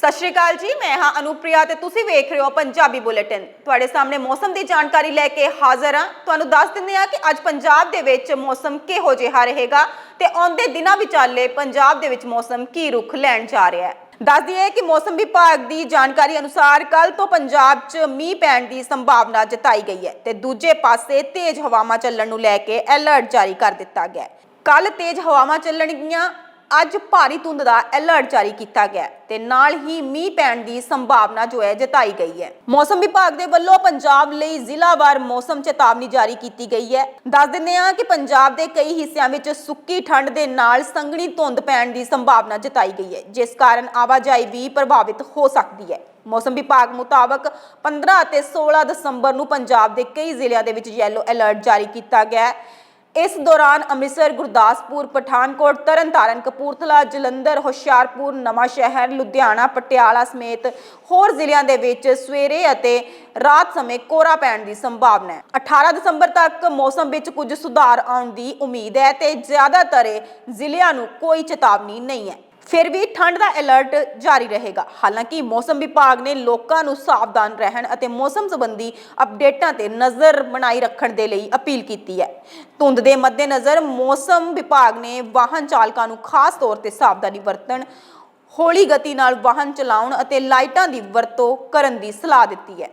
ਸਤਿ ਸ਼੍ਰੀ ਅਕਾਲ ਜੀ, ਮੈਂ ਹਾਂ ਅਨੁਪ੍ਰਿਆ ਤੇ ਤੁਸੀਂ ਵੇਖ ਰਹੇ ਹੋ ਪੰਜਾਬੀ ਬੁਲੇਟਿਨ। ਤੁਹਾਡੇ ਸਾਹਮਣੇ ਮੌਸਮ ਦੀ ਜਾਣਕਾਰੀ ਲੈ ਕੇ ਹਾਜ਼ਰ ਹਾਂ। ਤੁਹਾਨੂੰ ਦੱਸ ਦਿੰਦੇ ਹਾਂ ਕਿ ਅੱਜ ਪੰਜਾਬ ਦੇ ਵਿੱਚ ਮੌਸਮ ਕਿਹੋ ਜਿਹਾ ਰਹੇਗਾ ਤੇ ਆਉਂਦੇ ਦਿਨਾਂ ਵਿਚਾਲੇ ਪੰਜਾਬ ਦੇ ਵਿੱਚ ਮੌਸਮ ਕੀ ਰੁਖ ਲੈਣ ਜਾ ਰਿਹਾ ਹੈ। ਦੱਸ ਦਈਏ ਕਿ ਮੌਸਮ ਵਿਭਾਗ ਦੀ ਜਾਣਕਾਰੀ ਅਨੁਸਾਰ ਕੱਲ ਤੋਂ ਪੰਜਾਬ 'ਚ ਮੀਂਹ ਪੈਣ ਦੀ ਸੰਭਾਵਨਾ ਜਤਾਈ ਗਈ ਹੈ ਤੇ ਦੂਜੇ ਪਾਸੇ ਤੇਜ਼ ਹਵਾਵਾਂ ਚੱਲਣ ਨੂੰ ਲੈ ਕੇ ਅਲਰਟ ਜਾਰੀ ਕਰ ਦਿੱਤਾ ਗਿਆ ਹੈ। ਕੱਲ ਤੇਜ਼ ਹਵਾਵਾਂ ਚੱਲਣਗੀਆਂ ਅੱਜ ਭਾਰੀ ਧੁੰਦ ਦਾ ਅਲਰਟ ਜਾਰੀ ਕੀਤਾ ਗਿਆ ਹੈ ਤੇ ਨਾਲ ਹੀ ਮੀਂਹ ਪੈਣ ਦੀ ਸੰਭਾਵਨਾ ਜੋ ਹੈ ਜਤਾਈ ਗਈ ਹੈ। ਮੌਸਮ ਵਿਭਾਗ ਦੇ ਵੱਲੋਂ ਪੰਜਾਬ ਲਈ ਜ਼ਿਲ੍ਹਾਵਾਰ ਮੌਸਮ ਚੇਤਾਵਨੀ ਜਾਰੀ ਕੀਤੀ ਗਈ ਹੈ। ਦੱਸ ਦਿੰਦੇ ਹਾਂ ਕਿ ਪੰਜਾਬ ਦੇ ਕਈ ਹਿੱਸਿਆਂ ਵਿੱਚ ਸੁੱਕੀ ਠੰਡ ਦੇ ਨਾਲ ਸੰਘਣੀ ਧੁੰਦ ਪੈਣ ਦੀ ਸੰਭਾਵਨਾ ਜਤਾਈ ਗਈ ਹੈ, ਜਿਸ ਕਾਰਨ ਆਵਾਜਾਈ ਵੀ ਪ੍ਰਭਾਵਿਤ ਹੋ ਸਕਦੀ ਹੈ। ਮੌਸਮ ਵਿਭਾਗ ਮੁਤਾਬਕ 15 ਅਤੇ 16 ਦਸੰਬਰ ਨੂੰ ਪੰਜਾਬ ਦੇ ਕਈ ਜ਼ਿਲ੍ਹਿਆਂ ਦੇ ਵਿੱਚ ਯੈਲੋ ਅਲਰਟ ਜਾਰੀ ਕੀਤਾ ਗਿਆ ਹੈ। ਇਸ ਦੌਰਾਨ ਅੰਮ੍ਰਿਤਸਰ, ਗੁਰਦਾਸਪੁਰ, ਪਠਾਨਕੋਟ, ਤਰਨਤਾਰਨ, ਕਪੂਰਥਲਾ, ਜਲੰਧਰ, ਹੁਸ਼ਿਆਰਪੁਰ, ਨਵਾਂਸ਼ਹਿਰ, ਲੁਧਿਆਣਾ, ਪਟਿਆਲਾ ਸਮੇਤ ਹੋਰ ਜ਼ਿਲ੍ਹਿਆਂ ਦੇ ਵਿੱਚ ਸਵੇਰੇ ਅਤੇ ਰਾਤ ਸਮੇਂ ਕੋਰਾ ਪੈਣ ਦੀ ਸੰਭਾਵਨਾ ਹੈ। 18 ਦਸੰਬਰ ਤੱਕ ਮੌਸਮ ਵਿੱਚ ਕੁਝ ਸੁਧਾਰ ਆਉਣ ਦੀ ਉਮੀਦ ਹੈ ਤੇ ਜ਼ਿਆਦਾਤਰ ਜ਼ਿਲ੍ਹਿਆਂ ਨੂੰ ਕੋਈ ਚੇਤਾਵਨੀ ਨਹੀਂ ਹੈ। ਫਿਰ ਵੀ ਠੰਡ ਦਾ ਅਲਰਟ ਜਾਰੀ ਰਹੇਗਾ। ਹਾਲਾਂਕਿ ਮੌਸਮ ਵਿਭਾਗ ਨੇ ਲੋਕਾਂ ਨੂੰ ਸਾਵਧਾਨ ਰਹਿਣ ਅਤੇ ਮੌਸਮ ਸੰਬੰਧੀ ਅਪਡੇਟਾਂ ਤੇ ਨਜ਼ਰ ਬਣਾਈ ਰੱਖਣ ਦੇ ਲਈ ਅਪੀਲ ਕੀਤੀ ਹੈ। ਧੁੰਦ ਦੇ ਮੱਦੇਨਜ਼ਰ ਮੌਸਮ ਵਿਭਾਗ ਨੇ ਵਾਹਨ ਚਾਲਕਾਂ ਨੂੰ ਖਾਸ ਤੌਰ ਤੇ ਸਾਵਧਾਨੀ ਵਰਤਣ, ਹੌਲੀ ਗਤੀ ਨਾਲ ਵਾਹਨ ਚਲਾਉਣ ਅਤੇ ਲਾਈਟਾਂ ਦੀ ਵਰਤੋਂ ਕਰਨ ਦੀ ਸਲਾਹ ਦਿੱਤੀ ਹੈ।